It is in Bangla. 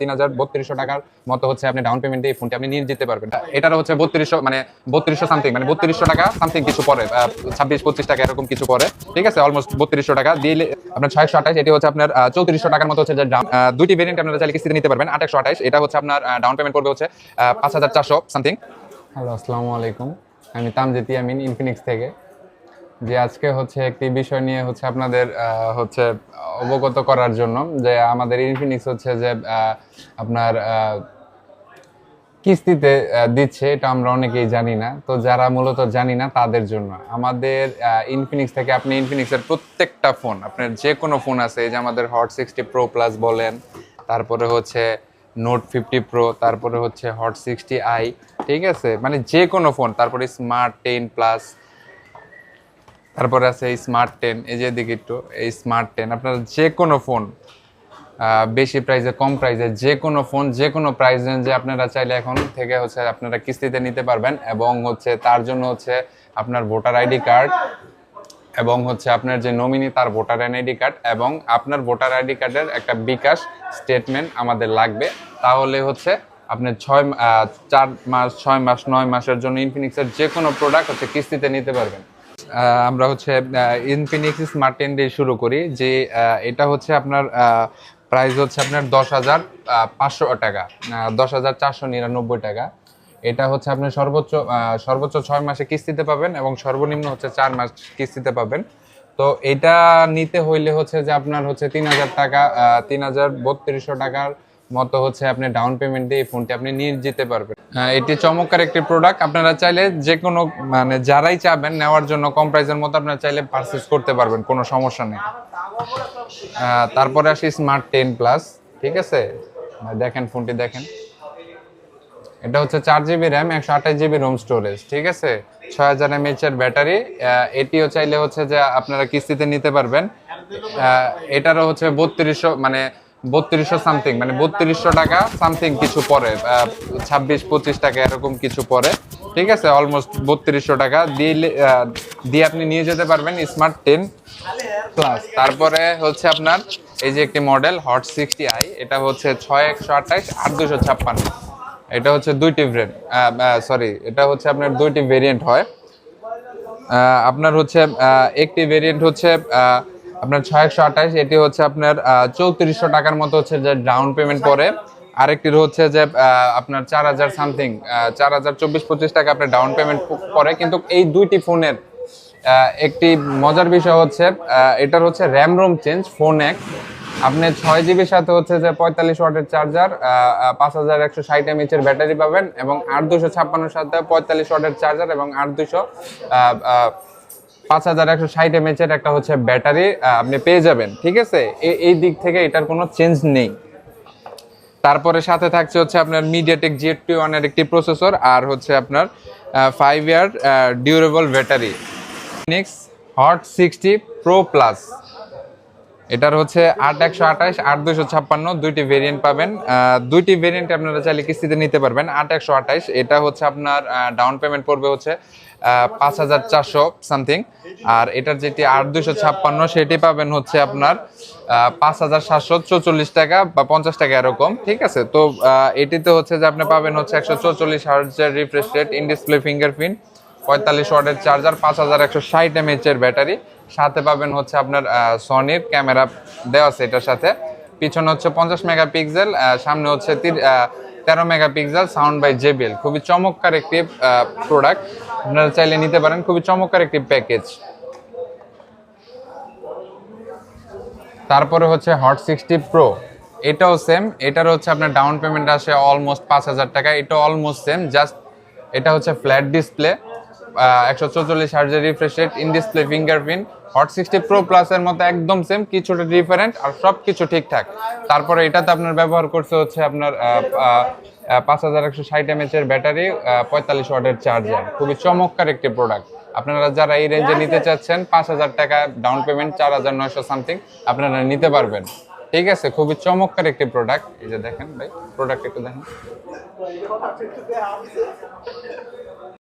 তিন হাজার বত্রিশশো টাকার মতো হচ্ছে আপনি ডাউন ফোনটি আপনি নিয়ে যেতে পারবেন। এটারও হচ্ছে বত্রিশশো মানে বত্রিশশো সামথিং মানে বত্রিশশো টাকা সামথিং কিছু পরে ছাব্বিশ, পঁচিশ টাকা এরকম কিছু পরে। ঠিক আছে? অলমোস্ট বত্রিশশো টাকা দিলে আপনার ছয়শো আঠাশ, এটি হচ্ছে আপনার চৌত্রিশশো টাকার মতো হচ্ছে দুইটি ভেরিয়েন্ট আপনারা চাইলে কিস্তিতে নিতে পারবেন। আঠাশশো আঠাশ, এটা হচ্ছে আপনার ডাউন পেমেন্ট করবে হচ্ছে পাঁচ হাজার চারশো সামথিং হ্যালো আসসালামু আলাইকুম। আমি তামজিদ ইয়ামিন ইনফিনিক্স থেকে। যে আজকে হচ্ছে একটি বিষয় নিয়ে হচ্ছে আপনাদের হচ্ছে অবগত করার জন্য যে আমাদের ইনফিনিক্স হচ্ছে যে আপনার কিস্তিতে দিচ্ছে, এটা আমরা অনেকেই জানি না। তো যারা মূলত জানি না তাদের জন্য। আমাদের ইনফিনিক্স থেকে আপনি ইনফিনিক্সের প্রত্যেকটা ফোন, আপনার যে কোনো ফোন আছে যে আমাদের হট সিক্সটি প্রো প্লাস বলেন, তারপরে হচ্ছে নোট ফিফটি প্রো তারপরে হচ্ছে হট সিক্সটি আই ঠিক আছে? মানে যে কোনো ফোন, তারপরে স্মার্ট টেন প্লাস তারপরে আছে এই স্মার্ট টেন এই যে দিকে একটু, এই স্মার্ট টেন আপনার যে কোনো ফোন বেশি প্রাইসে কম প্রাইসে যে কোনো ফোন যে কোনো প্রাইস রেঞ্জে আপনারা চাইলে এখন থেকে হচ্ছে আপনারা কিস্তিতে নিতে পারবেন এবং হচ্ছে তার জন্য হচ্ছে আপনার ভোটার আইডি কার্ড এবং হচ্ছে আপনার যে নমিনি তার ভোটার আইডি কার্ড এবং আপনার ভোটার আইডি কার্ডের একটা বিকাশ স্টেটমেন্ট আমাদের লাগবে। তাহলে হচ্ছে আপনি ছয় চার মাস, ছয় মাস, নয় মাসের জন্য ইনফিনিক্সের যে কোনো প্রোডাক্ট হচ্ছে কিস্তিতে নিতে পারবেন। আমরা হচ্ছে ইনফিনিক্স স্মার্ট টেন দিয়ে শুরু করি, যে এটা হচ্ছে আপনার প্রাইস হচ্ছে আপনার দশ হাজার পাঁচশো টাকা দশ হাজার চারশো নিরানব্বই টাকা। এটা হচ্ছে আপনি সর্বোচ্চ সর্বোচ্চ ছয় মাসে কিস্তিতে পাবেন এবং সর্বনিম্ন হচ্ছে চার মাস কিস্তিতে পাবেন। তো এটা নিতে হইলে হচ্ছে যে আপনার হচ্ছে তিন হাজার টাকা তিন হাজার বত্রিশশো টাকার মতো হচ্ছে আপনি ডাউন পেমেন্ট দিয়ে এই ফোনটি আপনি নিয়ে যেতে পারবেন। এটি চমৎকার একটি প্রোডাক্ট আপনারা চাইলে যে কোনো মানে যারাই চাবেন, নেওয়ার জন্য কম প্রাইসের মতো আপনারা চাইলে পারচেস করতে পারবেন, কোনো সমস্যা নেই। তারপরে আসি স্মার্ট টেন প্লাস ঠিক আছে? দেখেন ফোনটি দেখেন। এটা হচ্ছে চার জিবি র্যাম একশো আঠাশ জিবি রোম স্টোরেজ ঠিক আছে? ছয় হাজার এমএইচ এর ব্যাটারি এটিও চাইলে হচ্ছে যে আপনারা কিস্তিতে নিতে পারবেন। এটারও হচ্ছে বত্রিশশো মানে বত্রিশশো সামথিং মানে বত্রিশশো টাকা সামথিং কিছু পরে ছাব্বিশ, পঁচিশ টাকা এরকম কিছু পরে, ঠিক আছে? অলমোস্ট বত্রিশশো টাকা দিয়ে দিয়ে আপনি নিয়ে যেতে পারবেন স্মার্ট টেন প্লাস তারপরে হচ্ছে আপনার, এই যে একটি মডেল হট সিক্সটি আই এটা হচ্ছে ছয় একশো আঠাশ আট দুশো ছাপ্পান্ন। এটা হচ্ছে দুইটি ভ্রেন্ট সরি এটা হচ্ছে আপনার দুইটি ভেরিয়েন্ট হয়। আপনার হচ্ছে একটি ভেরিয়েন্ট হচ্ছে আপনার ছয় একশো আঠাশ, এটি হচ্ছে আপনার চৌত্রিশশো টাকার মতো হচ্ছে যে ডাউন পেমেন্ট পরে আরেকটির হচ্ছে যে আপনার চার হাজার সামথিং চার হাজার চব্বিশ, পঁচিশ টাকা আপনার ডাউন পেমেন্ট পরে কিন্তু এই দুইটি ফোনের একটি মজার বিষয় হচ্ছে এটার হচ্ছে র্যাম রোম চেঞ্জ ফোন এক। আপনি ছয় জিবির সাথে হচ্ছে যে পঁয়তাল্লিশ ওয়াটের চার্জার পাঁচ হাজার একশো ষাট এমএচ এর ব্যাটারি পাবেন এবং আট দুশো ছাপ্পান্নর সাথে পঁয়তাল্লিশ ওয়াটের চার্জার এবং আট দুশো পাঁচ হাজার একশো ষাট এমএচ একটা হচ্ছে ব্যাটারি আপনি পেয়ে যাবেন, ঠিক আছে? এই দিক থেকে এটার কোনো চেঞ্জ নেই। তারপরে সাথে থাকছে হচ্ছে আপনার মিডিয়াটেক জেড টু ওয়ানের একটি প্রসেসর আর হচ্ছে আপনার five year durable battery next hot sixty pro plus এটার হচ্ছে আট একশো আঠাশ, আট দুশো ছাপ্পান্ন, দুইটি ভেরিয়েন্ট পাবেন। দুইটি ভেরিয়েন্ট আপনারা চাইলে কিস্তিতে নিতে পারবেন। আট একশো আঠাশ, এটা হচ্ছে আপনার ডাউন পেমেন্ট পড়বে হচ্ছে পাঁচ হাজার চারশো সামথিং আর এটার যেটি আট দুশো ছাপ্পান্ন, সেটি পাবেন হচ্ছে আপনার পাঁচ হাজার সাতশো চৌচল্লিশ টাকা বা পঞ্চাশ টাকা এরকম, ঠিক আছে? তো এটিতে হচ্ছে যে আপনি পাবেন হচ্ছে একশো চৌচল্লিশ হার্জের refresh rate in display fingerprint পঁয়তাল্লিশ ওয়াটের চার্জার পাঁচ হাজার একশো ষাট এমএচ এর ব্যাটারি সাথে পাবেন হচ্ছে আপনার সনির ক্যামেরা দেওয়া আছে এটার সাথে। পিছনে হচ্ছে পঞ্চাশ মেগাপিক্সেল সামনে হচ্ছে তেরো মেগাপিক্সেল সাউন্ড বাই জেবিএল খুবই চমৎকার একটি প্রোডাক্ট আপনারা চাইলে নিতে পারেন, খুবই চমৎকার একটি প্যাকেজ তারপরে হচ্ছে হট সিক্সটি প্রো এটাও সেম এটার হচ্ছে আপনার ডাউন পেমেন্ট আসে অলমোস্ট পাঁচ হাজার টাকা। এটা অলমোস্ট সেম জাস্ট এটা হচ্ছে ফ্ল্যাট ডিসপ্লে একশো চৌচল্লিশ হার্জের refresh rate in display fingerprint hot sixty pro প্লাসের মতো একদম সেম কিছুটা ডিফারেন্ট আর সব কিছু ঠিকঠাক। তারপরে এটাতে আপনার ব্যবহার করছে হচ্ছে আপনার পাঁচ হাজার একশো ষাট এমএচ এর ব্যাটারি পঁয়তাল্লিশ ওয়াটের চার্জার খুবই চমৎকার একটি প্রোডাক্ট আপনারা যারা এই রেঞ্জে নিতে চাচ্ছেন, পাঁচ হাজার টাকা ডাউন পেমেন্ট চার হাজার নয়শো সামথিং আপনারা নিতে পারবেন। ঠিক আছে, খুবই চমৎকার একটি প্রোডাক্ট এই যে দেখেন ভাই প্রোডাক্ট একটু দেখেন।